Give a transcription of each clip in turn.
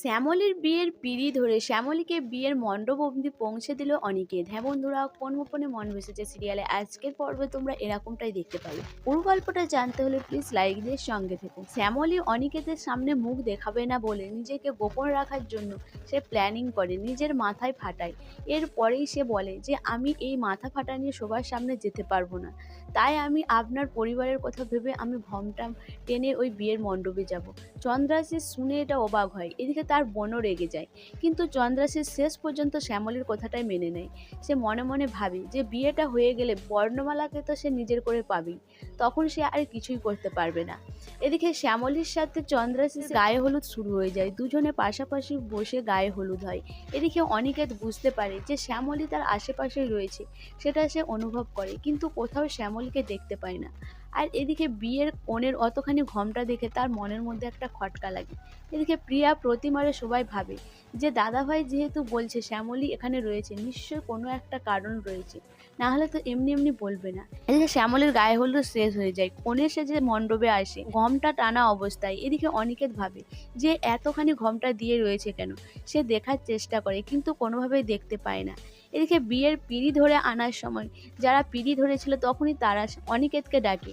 শ্যামলীর বিয়ের পিঁড়ি ধরে শ্যামলীকে বিয়ের মণ্ডপ অবধি পৌঁছে দিল অনিকেত। হ্যাঁ বন্ধুরা, কোন গোপনে মন বসেছে সিরিয়ালে আজকের পর্বে তোমরা এরকমটাই দেখতে পাবে। পুরো গল্পটা জানতে হলে প্লিজ লাইক দিয়ে সঙ্গে থেকো। শ্যামলী অনিকেতের সামনে মুখ দেখাবে না বলে নিজেকে গোপন রাখার জন্য সে প্ল্যানিং করে, নিজের মাথায় ফাটায়। এরপরেই সে বলে যে, আমি এই মাথা ফাটা নিয়ে সবার সামনে যেতে পারব না। তাই আমি আপনার পরিবারের কথা ভেবে আমি ভমটাম টেনে ওই বিয়ের মণ্ডপে যাব। চন্দ্রাশিস শুনে এটা অবাক হয়। এদিকে তার বোনও রেগে যায়। কিন্তু চন্দ্রাশিস শেষ পর্যন্ত শ্যামলীর কথাটাই মেনে নেয়। সে মনে মনে ভাবে যে বিয়েটা হয়ে গেলে বর্ণমালাকে তো সে নিজের করে পাবেই, তখন সে আর কিছুই করতে পারবে না। এদিকে শ্যামলীর সাথে চন্দ্রাশিস গায়ে হলুদ শুরু হয়ে যায়, দুজনে পাশাপাশি বসে গায়ে হলুদ হয়। এদিকে অনিকেত বুঝতে পারে যে শ্যামলী তার আশেপাশেই রয়েছে, সেটা সে অনুভব করে, কিন্তু কোথাও শ্যামলীকে দেখতে পায় না। আর এদিকে বিয়ের কনের অতখানি ঘমটা দেখে তার মনের মধ্যে একটা খটকা লাগে। এদিকে প্রিয়া প্রতিমারে সবাই ভাবে যে, দাদাভাই যেহেতু বলছে শ্যামলী এখানে রয়েছে, নিশ্চয়ই কোনো একটা কারণ রয়েছে। না হলে তো এমনি এমনি বলবে না। এদিকে শ্যামলের গায়ে হলুদ শেষ হয়ে যায় কোণে সে যে মণ্ডপে আসে, ঘমটা টানা অবস্থায়। এদিকে অনিকেত ভাবে যে, এতখানি ঘমটা দিয়ে রয়েছে কেন? সে দেখার চেষ্টা করে, কিন্তু কোনোভাবেই দেখতে পায় না। এদিকে বিয়ের পিঁড়ি ধরে আনার সময়, যারা পিঁড়ি ধরেছিল তখনই তারা অনিকেতকে ডাকে।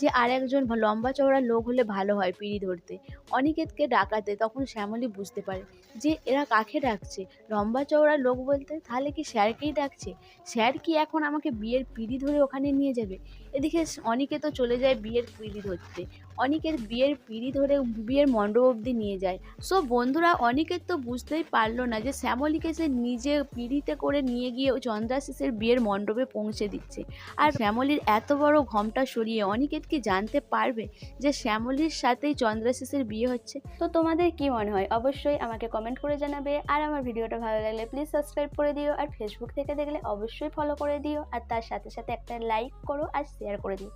যে আর একজন লম্বা চওড়া লোক হলে ভালো হয় পিঁড়ি ধরতে। অনিকেতকে ডাকাতে তখন শ্যামলী বুঝতে পারে যে এরা কাকে ডাকছে? লম্বা চওড়া লোক বলতে তাহলে কি স্যারকেই ডাকছে? স্যার কি এখন আমাকে বিয়ের পিঁড়ি ধরে ওখানে নিয়ে যাবে? এদিকে অনিকেতও চলে যায় বিয়ের পিঁড়ি ধরতে। অনিকেত বিয়ের পিঁড়ি ধরে বিয়ের মণ্ডপ অবধি নিয়ে যায়। সো বন্ধুরা, অনিকেত তো বুঝতেই পারল না যে শ্যামলীকে সে নিজে পিঁড়িতে করে নিয়ে গিয়ে চন্দ্রাশিসের বিয়ের মণ্ডপে পৌঁছে দিচ্ছে। আর শ্যামলীর এত বড় ঘমটা সরিয়ে অনিকেত কি জানতে পারবে যে শ্যামলীর সাথেই চন্দ্রাশিসের বিয়ে হচ্ছে? তো তোমাদের কি মনে হয়? অবশ্যই আমাকে কমেন্ট করে জানাবে। আর আমার ভিডিওটা ভালো লাগলে প্লিজ সাবস্ক্রাইব করে দিও। আর ফেসবুক থেকে দেখলে অবশ্যই ফলো করে দিও। আর তার সাথে সাথে একটা লাইক করো আর শেয়ার করে দিও।